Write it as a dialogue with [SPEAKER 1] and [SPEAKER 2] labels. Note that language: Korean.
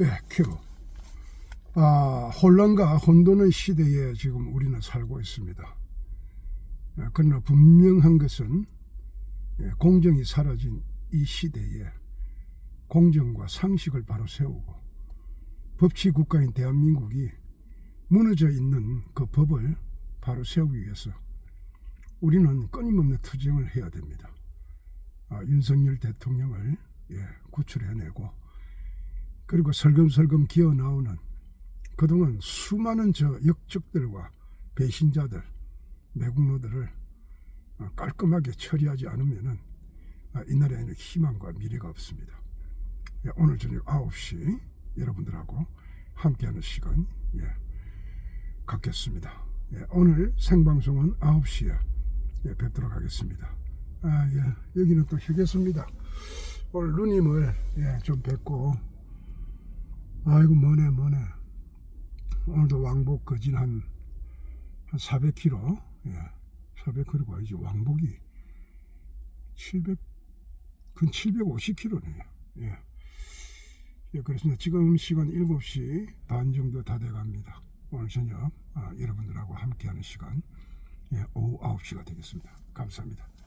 [SPEAKER 1] 예, 큐. 아, 혼란과 혼돈의 시대에 지금 우리는 살고 있습니다. 예, 그러나 분명한 것은 예, 공정이 사라진 이 시대에 공정과 상식을 바로 세우고 법치 국가인 대한민국이 무너져 있는 그 법을 바로 세우기 위해서 우리는 끊임없는 투쟁을 해야 됩니다. 아, 윤석열 대통령을 예, 구출해내고 그리고 설금설금 기어 나오는 그동안 수많은 저 역적들과 배신자들, 매국노들을 어, 깔끔하게 처리하지 않으면은 아, 이 나라에는 희망과 미래가 없습니다. 예, 오늘 저녁 9시 여러분들하고 함께하는 시간 예, 갖겠습니다. 예, 오늘 생방송은 9시에 예, 뵙도록 하겠습니다. 아, 예, 여기는 또 휴게소입니다. 오늘 누님을 예, 좀 뵙고 아이고 머네 머네. 오늘도 왕복 거진 한, 한 400km 예, 400km가 아니지. 왕복이 700, 근 750km네요 예. 예, 그렇습니다. 지금 시간 7시 반 정도 다 돼갑니다. 오늘 저녁 아, 여러분들하고 함께하는 시간 예, 오후 9시가 되겠습니다. 감사합니다. 컷